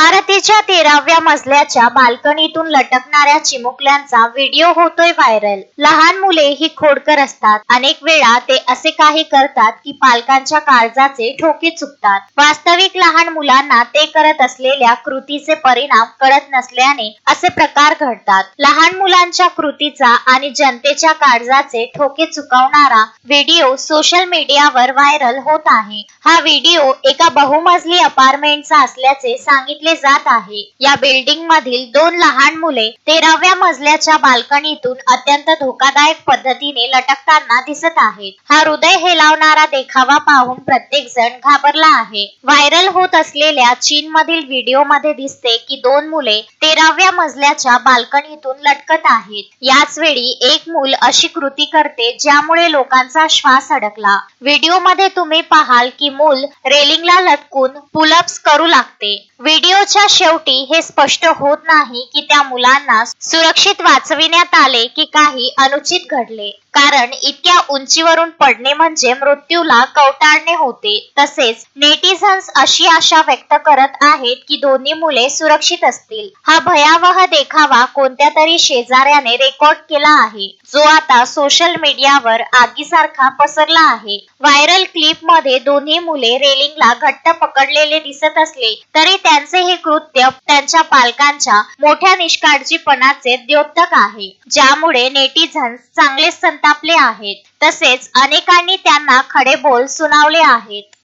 इमारतीच्या तेराव्या मजल्याच्या बाल्कनीतून लटकणाऱ्या चिमुकल्यांचा व्हिडिओ होतोय व्हायरल. लहान मुले ही खोडकर असतात. अनेक वेळा ते असे काही करतात की पालकांच्या काळजाचे ठोके चुकतात. वास्तविक लहान मुलांना ते करत असलेल्या कृतीचे परिणाम कळत नसल्याने असे प्रकार घडतात. लहान मुलांच्या कृतीचा आणि जनतेच्या काळजाचे ठोके चुकवणारा व्हिडिओ सोशल मीडियावर व्हायरल होत आहे. हा व्हिडिओ एका बहुमजली अपार्टमेंटचा असल्याचे सांगितले जात आहे. या बिल्डिंग मधील दोन लहान मुले तेराव्या मजल्याच्या बाल्कनीतून अत्यंत धोकादायक पद्धतीने लटकताना दिसत आहेत. हा हृदय हेलावणारा देखावा पाहून प्रत्येक जण घाबरला आहे. व्हायरल होत असलेल्या चीन मधील व्हिडिओमध्ये दिसते की दोन मुले तेराव्या मजल्याच्या बाल्कनीतून लटकत आहेत. याच वेळी एक मूल अशी कृती करते ज्यामुळे लोकांचा श्वास अडकला. व्हिडिओमध्ये तुम्ही पाहाल की मूल रेलिंगला लटकून पुलअप्स करू लागते. व्हिडिओ व्हिडिओच्या शेवटी हे स्पष्ट होत नाही की त्या मुलांना सुरक्षित वाचविण्यात आले की काही अनुचित घडले. कारण इतक्या उंचीवरून पडणे म्हणजे मृत्यूला कवटाळणे होते. तसेच नेटिझन्स अशी आशा व्यक्त करत आहेत की दोन्ही मुले सुरक्षित असतील. हा भयावह देखावा कोणत्या तरी शेजाऱ्याने रेकॉर्ड केला आहे. जो आता सोशल मीडियावर आगीसारखा पसरला आहे. व्हायरल क्लिपमध्ये दोन्ही मुले रेलिंगला घट्ट पकडलेले दिसत असले तरी त्यांचे हे कृत्य त्यांच्या पालकांच्या मोठ्या निष्काळजीपणाचे द्योतक आहे ज्यामुळे नेटिझन्स चांगलेच संतापले आहेत. तसेच अनेकांनी त्यांना खडे बोल सुनावले आहेत.